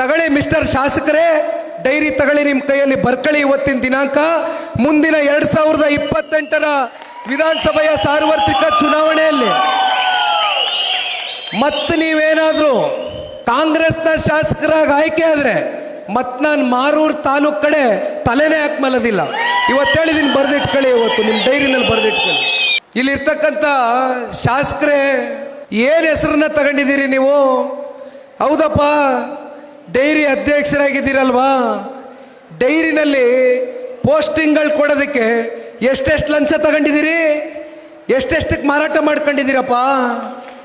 ತಗೊಳ್ಳಿ ಮಿಸ್ಟರ್ ಶಾಸಕರೇ, ಡೈರಿ ತಗಳಿ ನಿಮ್ಮ ಕೈಯಲ್ಲಿ ಬರ್ಕಳಿ ಇವತ್ತಿನ ದಿನಾಂಕ. ಮುಂದಿನ ಎರಡ್ ಸಾವಿರದ ಇಪ್ಪತ್ತೆಂಟರ ವಿಧಾನಸಭೆಯ ಸಾರ್ವತ್ರಿಕ ಚುನಾವಣೆಯಲ್ಲಿ. ಮತ್ತೆ ನೀವೇನಾದರೂ ಕಾಂಗ್ರೆಸ್ನ ಶಾಸಕರಾಗಿ ಆಯ್ಕೆ ಆದ್ರೆ ಮತ್ತೆ ನಾನು ಮಾರೂರ್ ತಾಲೂಕ್ ಕಡೆ ತಲೆನೇ ಹಾಕ್ ಮಲದಿಲ್ಲ ಇವತ್ತು ಹೇಳಿದೀನಿ ಬರ್ದಿಟ್ಕೊಳ್ಳಿ ಇವತ್ತು ನಿಮ್ಮ ಡೈರಿನಲ್ಲಿ ಬರ್ದಿಟ್ಕೊಳ್ಳಿ. ಇಲ್ಲಿರ್ತಕ್ಕಂಥ ಶಾಸಕರೇ, ಏನ್ ಹೆಸರನ್ನ ತಗೊಂಡಿದ್ದೀರಿ ನೀವು? ಹೌದಪ್ಪ. ಡೈರಿ ಅಧ್ಯಕ್ಷರಾಗಿದ್ದೀರಲ್ವಾ? ಡೈರಿನಲ್ಲಿ ಪೋಸ್ಟಿಂಗ್ಗಳು ಕೊಡೋದಕ್ಕೆ ಎಷ್ಟೆಷ್ಟು ಲಂಚ ತಗೊಂಡಿದ್ದೀರಿ? ಎಷ್ಟೆಷ್ಟಕ್ಕೆ ಮಾರಾಟ ಮಾಡ್ಕೊಂಡಿದ್ದೀರಪ್ಪ?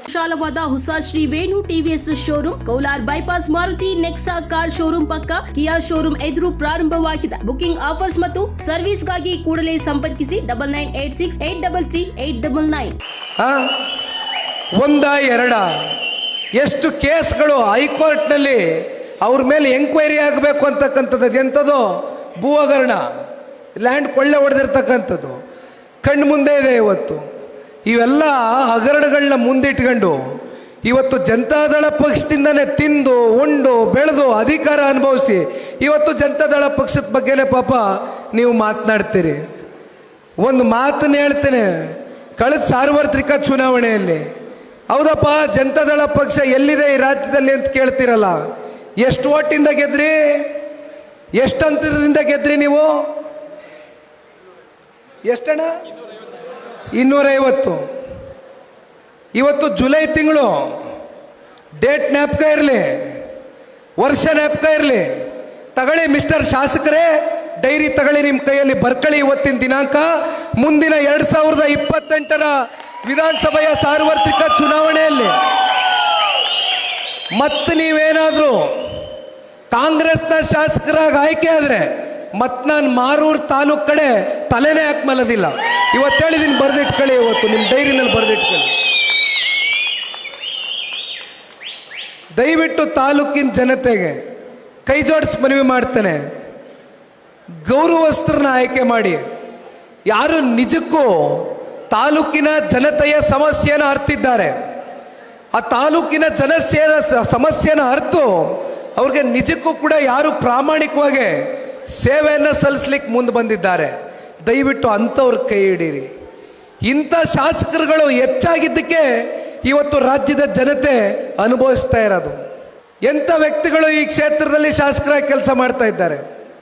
ವಿಶಾಲವಾದ ಹೊಸ Shri Venu TVS showroom Kolar bypass Maruti Nexa car showroom ಪಕ್ಕ ಕಿಯಾ ಶೋರೂಮ್ ಎದುರು ಪ್ರಾರಂಭವಾಗಿದೆ. ಬುಕಿಂಗ್ ಆಫರ್ಸ್ ಮತ್ತು ಸರ್ವಿಸ್ಗಾಗಿ ಕೂಡಲೇ ಸಂಪರ್ಕಿಸಿ double nine eight six eight double three eight double nine? ಒಂದ ಎರಡ? ಎಷ್ಟು ಕೇಸ್ಗಳು ಹೈಕೋರ್ಟ್ನಲ್ಲಿ ಅವ್ರ ಮೇಲೆ ಎಂಕ್ವೈರಿ ಆಗಬೇಕು ಅಂತಕ್ಕಂಥದ್ದು ಎಂಥದ್ದು? ಭೂ ಹಗರಣ ಲ್ಯಾಂಡ್ ಕೊಳ್ಳೆ ಹೊಡೆದಿರ್ತಕ್ಕಂಥದ್ದು. ಕಣ್ಣು ಮುಂದೆ ಇದೆ ಇವತ್ತು. ಇವೆಲ್ಲ ಹಗರಣಗಳನ್ನ ಮುಂದಿಟ್ಕೊಂಡು ಇವತ್ತು ಜನತಾದಳ ಪಕ್ಷದಿಂದನೇ ತಿಂದು, ಉಂಡು, ಬೆಳೆದು ಅಧಿಕಾರ ಅನುಭವಿಸಿ ಇವತ್ತು ಜನತಾದಳ ಪಕ್ಷದ ಬಗ್ಗೆನೇ ಪಾಪ ನೀವು ಮಾತನಾಡ್ತೀರಿ. ಒಂದು ಮಾತನ್ನು ಹೇಳ್ತೇನೆ. ಕಳೆದ ಸಾರ್ವತ್ರಿಕ ಚುನಾವಣೆಯಲ್ಲಿ. ಹೌದಪ್ಪ, ಜನತಾದಳ ಪಕ್ಷ ಎಲ್ಲಿದೆ ಈ ರಾಜ್ಯದಲ್ಲಿ ಅಂತ ಕೇಳ್ತಿರಲ್ಲ. ಎಷ್ಟು ಓಟಿಂದ ಗೆದ್ರಿ? ಎಷ್ಟು ಅಂತರದಿಂದ ಗೆದ್ರಿ ನೀವು? ಎಷ್ಟಣ್ಣ? ಇನ್ನೂರೈವತ್ತು. ಇವತ್ತು ಜುಲೈ ತಿಂಗಳು. ಡೇಟ್ ಜ್ಞಾಪಕ ಇರಲಿ. ವರ್ಷ ಜ್ಞಾಪಕ ಇರಲಿ. ತಗೊಳ್ಳಿ ಮಿಸ್ಟರ್ ಶಾಸಕರೇ, ಡೈರಿ ತಗೊಳ್ಳಿ ನಿಮ್ಮ ಕೈಯಲ್ಲಿ ಬರ್ಕಳಿ ಇವತ್ತಿನ ದಿನಾಂಕ. ಮುಂದಿನ ಎರಡು ಸಾವಿರದ ಇಪ್ಪತ್ತೆಂಟರ ವಿಧಾನಸಭೆಯ ಸಾರ್ವತ್ರಿಕ ಚುನಾವಣೆಯಲ್ಲಿ. ಮತ್ತೆ ನೀವೇನಾದ್ರೂ ಕಾಂಗ್ರೆಸ್ನ ಶಾಸಕರಾಗಿ ಆಯ್ಕೆ ಆದ್ರೆ ಮತ್ತೆ ನಾನು ಮಾರೂರ್ ತಾಲೂಕ್ ಕಡೆ ತಲೆನೇ ಹಾಕಿ ಮಲದಿಲ್ಲ ಇವತ್ತು ಹೇಳಿದೀನಿ ಬರೆದಿಟ್ಕೊಳ್ಳಿ ಇವತ್ತು ನಿಮ್ಮ ಡೈರಿನಲ್ಲಿ ಬರೆದಿಟ್ಕೊಳ್ಳಿ. ದಯವಿಟ್ಟು ತಾಲೂಕಿನ ಜನತೆಗೆ ಕೈ ಜೋಡಿಸಿ ಮನವಿ ಮಾಡ್ತೇನೆ. ಗೌರವಸ್ಥರನ್ನ ಆಯ್ಕೆ ಮಾಡಿ. ಯಾರು ನಿಜಕ್ಕೂ ತಾಲೂಕಿನ ಜನತೆಯ ಸಮಸ್ಯೆಯನ್ನು ಅರ್ತಿದ್ದಾರೆ. ಆ ತಾಲೂಕಿನ ಜನಸೇನ ಸಮಸ್ಯೆನ ಅರ್ತು ಅವ್ರಿಗೆ ನಿಜಕ್ಕೂ ಕೂಡ ಯಾರು ಪ್ರಾಮಾಣಿಕವಾಗಿ ಸೇವೆಯನ್ನು ಸಲ್ಲಿಸ್ಲಿಕ್ಕೆ ಮುಂದೆ ಬಂದಿದ್ದಾರೆ. ದಯವಿಟ್ಟು ಅಂಥವ್ರ ಕೈ ಹಿಡೀರಿ. ಇಂಥ ಶಾಸಕರುಗಳು ಹೆಚ್ಚಾಗಿದ್ದಕ್ಕೆ ಇವತ್ತು ರಾಜ್ಯದ ಜನತೆ ಅನುಭವಿಸ್ತಾ ಇರೋದು. ಎಂಥ ವ್ಯಕ್ತಿಗಳು ಈ ಕ್ಷೇತ್ರದಲ್ಲಿ ಶಾಸಕರಾಗಿ ಕೆಲಸ ಮಾಡ್ತಾ ಇದ್ದಾರೆ.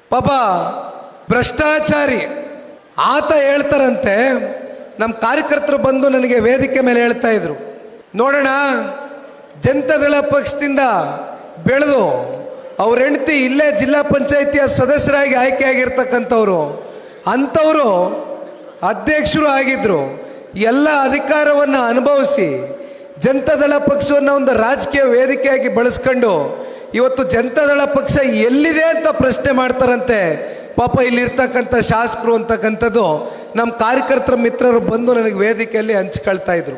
ಪಾಪ ಭ್ರಷ್ಟಾಚಾರಿ. ಆತ ಹೇಳ್ತಾರಂತೆ, ನಮ್ಮ ಕಾರ್ಯಕರ್ತರು ಬಂದು ನನಗೆ ವೇದಿಕೆ ಮೇಲೆ ಹೇಳ್ತಾ ಇದ್ರು. ನೋಡೋಣ, ಜನತಾದಳ ಪಕ್ಷದಿಂದ ಬೆಳೆದು ಅವ್ರ ಹೆಂಡತಿ ಇಲ್ಲೇ ಜಿಲ್ಲಾ ಪಂಚಾಯಿತಿಯ ಸದಸ್ಯರಾಗಿ ಆಯ್ಕೆಯಾಗಿರ್ತಕ್ಕಂಥವ್ರು, ಅಂಥವರು ಅಧ್ಯಕ್ಷರು ಆಗಿದ್ರು. ಎಲ್ಲ ಅಧಿಕಾರವನ್ನು ಅನುಭವಿಸಿ ಜನತಾದಳ ಪಕ್ಷವನ್ನು ಒಂದು ರಾಜಕೀಯ ವೇದಿಕೆಯಾಗಿ ಬಳಸ್ಕೊಂಡು ಇವತ್ತು ಜನತಾದಳ ಪಕ್ಷ ಎಲ್ಲಿದೆ ಅಂತ ಪ್ರಶ್ನೆ ಮಾಡ್ತಾರಂತೆ. ಪಾಪ ಇಲ್ಲಿರ್ತಕ್ಕಂಥ ಶಾಸಕರು ಅಂತಕ್ಕಂಥದ್ದು ನಮ್ಮ ಕಾರ್ಯಕರ್ತರ ಮಿತ್ರರು ಬಂದು ನನಗೆ ವೇದಿಕೆಯಲ್ಲಿ ಹಂಚ್ಕೊಳ್ತಾ ಇದ್ರು.